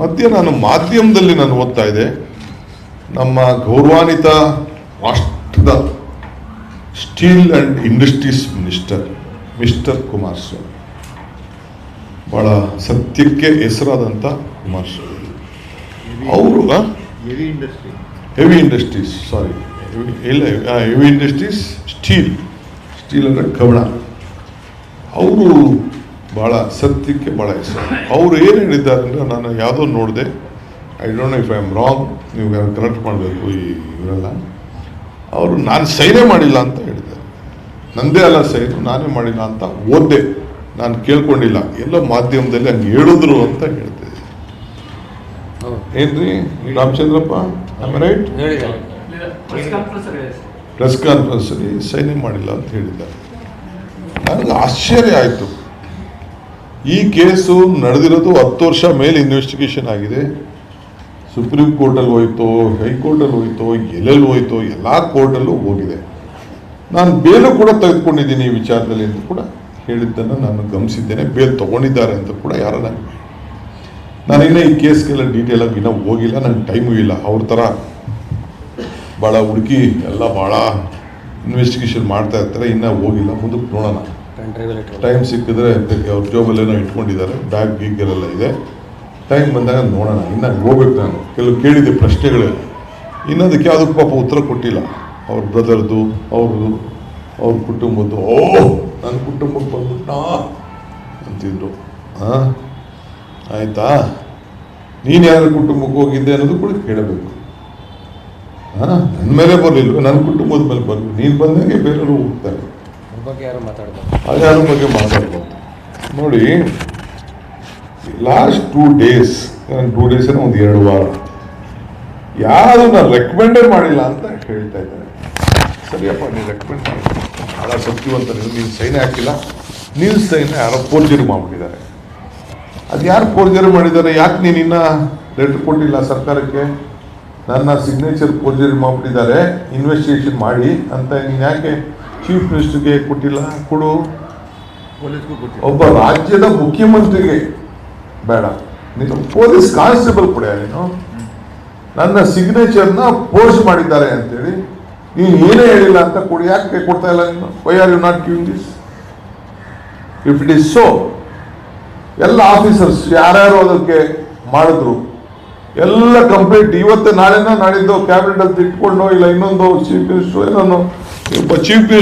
ಮಧ್ಯೆ ನಾನು ಮಾಧ್ಯಮದಲ್ಲಿ ನಾನು ಓದ್ತಾ ಇದ್ದೆ. ನಮ್ಮ ಗೌರವಾನ್ವಿತ ರಾಷ್ಟ್ರದ steel and industries minister mister Kumaraswamy ಭಾಳ ಸತ್ಯಕ್ಕೆ ಹೆಸರಾದಂಥ ಕುಮಾರಸ್ವಾಮಿ ಅವರು heavy industry heavy industries sorry ಇಲ್ಲ ಹೆವಿ ಇಂಡಸ್ಟ್ರೀಸ್ ಸ್ಟೀಲ್ ಸ್ಟೀಲ್ ಅಂದರೆ ಕವಣ. ಅವರು ಭಾಳ ಸತ್ಯಕ್ಕೆ ಭಾಳ ಹೆಸರು. ಅವ್ರು ಏನು ಹೇಳಿದ್ದಾರೆ ಅಂದರೆ ನಾನು ಯಾವುದೋ ನೋಡಿದೆ I don't know if I am wrong ನೀವು ಕರೆಕ್ಟ್ ಮಾಡಬೇಕು ಈ ಇವರೆಲ್ಲ. ಅವರು ನಾನು ಸೈನೇ ಮಾಡಿಲ್ಲ ಅಂತ ಹೇಳಿದ್ದಾರೆ. ನಂದೇ ಅಲ್ಲ ಸೈನು ನಾನೇ ಮಾಡಿಲ್ಲ ಅಂತ ಓದ್ದೆ. ನಾನು ಕೇಳ್ಕೊಂಡಿಲ್ಲ. ಎಲ್ಲ ಮಾಧ್ಯಮದಲ್ಲಿ ಹಂಗೆ ಹೇಳಿದ್ರು ಅಂತ ಹೇಳ್ತಿದ್ದೆ ಏನ್ರಿ? ರಾಮಚಂದ್ರಪ್ಪ ರೈಟ್ ಪ್ರೆಸ್ ಕಾನ್ಫರೆನ್ಸಲ್ಲಿ ಸೈನೇ ಮಾಡಿಲ್ಲ ಅಂತ ಹೇಳಿದ್ದಾರೆ. ನನಗೆ ಆಶ್ಚರ್ಯ ಆಯಿತು. ಈ ಕೇಸು ನಡೆದಿರೋದು ಹತ್ತು ವರ್ಷ ಮೇಲೆ ಇನ್ವೆಸ್ಟಿಗೇಷನ್ ಆಗಿದೆ. ಸುಪ್ರೀಂ ಕೋರ್ಟಲ್ಲಿ ಹೋಯ್ತೋ ಹೈಕೋರ್ಟಲ್ಲಿ ಹೋಯ್ತೋ, ಎಲ್ಲೆಲ್ಲಿ ಹೋಯ್ತೋ, ಎಲ್ಲ ಕೋರ್ಟಲ್ಲೂ ಹೋಗಿದೆ. ನಾನು ಬೇಲು ಕೂಡ ತೆಗೆದುಕೊಂಡಿದ್ದೀನಿ ಈ ವಿಚಾರದಲ್ಲಿ ಅಂತ ಕೂಡ ಹೇಳಿದ್ದನ್ನು ನಾನು ಗಮನಿಸಿದ್ದೇನೆ. ಬೇಲ್ ತಗೊಂಡಿದ್ದಾರೆ ಅಂತ ಕೂಡ ಯಾರು ನಾನು ಇನ್ನೂ ಈ ಕೇಸ್ಗೆಲ್ಲ ಆಗಿ ಇನ್ನೂ ಹೋಗಿಲ್ಲ. ನನಗೆ ಟೈಮು ಇಲ್ಲ. ಅವ್ರ ಥರ ಭಾಳ ಹುಡುಕಿ, ಎಲ್ಲ ಭಾಳ ಇನ್ವೆಸ್ಟಿಗೇಷನ್ ಮಾಡ್ತಾ ಇರ್ತಾರೆ. ಇನ್ನೂ ಹೋಗಿಲ್ಲ. ಮುಂದಕ್ಕೆ ನೋಡೋಣ. ಟೈಮ್ ಸಿಕ್ಕಿದ್ರೆ ಅವ್ರ ಜೋಬಲ್ಲೇನೋ ಇಟ್ಕೊಂಡಿದ್ದಾರೆ ಬ್ಯಾಗ್ ಗೀಗಲೆಲ್ಲ ಇದೆ. ಟೈಮ್ ಬಂದಾಗ ನೋಡೋಣ, ಇನ್ನು ಹೋಗ್ಬೇಕು ನಾನು. ಕೆಲವು ಕೇಳಿದೆ ಪ್ರಶ್ನೆಗಳೇ ಇನ್ನೊಂದಕ್ಕೆ ಯಾವುದಕ್ಕೆ ಪಾಪ ಉತ್ತರ ಕೊಟ್ಟಿಲ್ಲ. ಅವ್ರ ಬ್ರದರ್ದು ಅವ್ರದ್ದು ಅವ್ರ ಕುಟುಂಬದ್ದು, ಓ ನನ್ನ ಕುಟುಂಬಕ್ಕೆ ಬಂದ್ಬಿಟ್ಟ ಅಂತಿದ್ರು. ಹಾಂ ಆಯಿತಾ? ನೀನು ಯಾರ ಕುಟುಂಬಕ್ಕೆ ಹೋಗಿದ್ದೆ ಅನ್ನೋದು ಕೂಡ ಕೇಳಬೇಕು. ಹಾಂ ನನ್ನ ಮೇಲೆ ಬರಲಿಲ್ಲ ನನ್ನ ಕುಟುಂಬದ ಮೇಲೆ ಬರಲಿ ನೀನು ಬಂದಾಗೆ ಬೇರೆಯವರು ಹೋಗ್ತಾರೆ. ಮಾತಾಡ್ತಾರೆ ಅದ್ರ ಬಗ್ಗೆ ಮಾತಾಡ್ಬೋದು? ನೋಡಿ last two days two days ಒಂದು ಎರಡು ವಾರ ಯಾರು ನಾನು ರೆಕಮೆಂಡೇ ಮಾಡಿಲ್ಲ ಅಂತ ಹೇಳ್ತಾ ಇದ್ದಾರೆ. ಸರಿಯಪ್ಪ ನೀವು ರೆಕಮೆಂಡ್ ಮಾಡಿ. ಭಾಳ ಸತ್ಯವಂತ ನೀವು ನೀನು ಸೈನ್ ಹಾಕಿಲ್ಲ. ನೀವು ಸೈನ್ ಯಾರೋ ಫೋರ್ಜರಿ ಮಾಡಿಬಿಟ್ಟಿದ್ದಾರೆ. ಅದು ಯಾರು ಫೋರ್ಜರಿ ಮಾಡಿದ್ದಾರೆ? ಯಾಕೆ ನೀನು ಇನ್ನ ಲೆಟ್ರ್ ಕೊಟ್ಟಿಲ್ಲ ಸರ್ಕಾರಕ್ಕೆ? ನನ್ನ ಸಿಗ್ನೇಚರ್ ಫೋರ್ಜರಿ ಮಾಡ್ಬಿಟ್ಟಿದ್ದಾರೆ. ಇನ್ವೆಸ್ಟಿಗೇಷನ್ ಮಾಡಿ ಅಂತ ನೀನು ಯಾಕೆ ಚೀಫ್ ಮಿನಿಸ್ಟರ್ಗೆ ಕೊಟ್ಟಿಲ್ಲ ಕೊಡು. ಒಬ್ಬ ರಾಜ್ಯದ ಮುಖ್ಯಮಂತ್ರಿಗೆ ಬೇಡ. ನೀನು ಪೊಲೀಸ್ ಕಾನ್ಸ್ಟೇಬಲ್ ಕೊಡ ನೀನು. ನನ್ನ ಸಿಗ್ನೇಚರ್ನ ಪೋಸ್ಟ್ ಮಾಡಿದ್ದಾರೆ ಅಂತೇಳಿ. ನೀನು ಏನೇ ಹೇಳಿಲ್ಲ ಅಂತ ಕೊಡಿ. ಯಾಕೆ ಕೊಡ್ತಾ ಇಲ್ಲ ನೀನು? Why are you not giving this if it is so ಎಲ್ಲ ಆಫೀಸರ್ಸ್ ಯಾರ್ಯಾರು ಅದಕ್ಕೆ ಮಾಡಿದ್ರು. ಎಲ್ಲ ಕಂಪ್ಲೀಟ್ ಇವತ್ತು ನಾಳೆನ ನಾಳಿದ್ದು ಕ್ಯಾಬಿನೆಟ್ ಅಂತ ಇಟ್ಕೊಂಡು ಇಲ್ಲ ಇನ್ನೊಂದು ಚೀಫ್ ಮಿನಿಸ್ಟರ್ ಏನೋ ಒಬ್ಬ ಚೀಫ್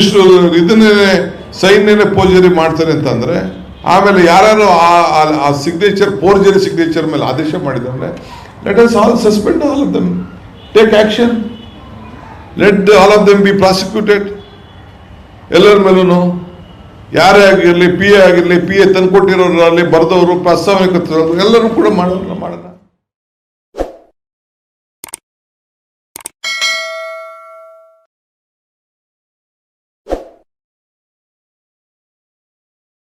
ಇದನ್ನೇ ಸೈನ್ಯನೇ ಪೋರ್ಜರಿ ಮಾಡ್ತಾರೆ ಅಂತಂದರೆ, ಆಮೇಲೆ ಯಾರು ಆ ಸಿಗ್ನೇಚರ್ ಪೋರ್ಜರಿ ಸಿಗ್ನೇಚರ್ ಮೇಲೆ ಆದೇಶ ಮಾಡಿದ್ರೆ let us all suspend all of them take action let all of them be prosecuted ಎಲ್ಲರ ಮೇಲೂ ಯಾರೇ ಆಗಿರಲಿ ಪಿ ಎ ಆಗಿರಲಿ ಪಿ ಎ ತಂದ್ಕೊಟ್ಟಿರೋರಲ್ಲಿ ಬರೆದವರು ಪ್ರಸ್ತಾವನೆ ಎಲ್ಲರೂ ಕೂಡ ಮಾಡೋಣ ಮಾಡೋಣ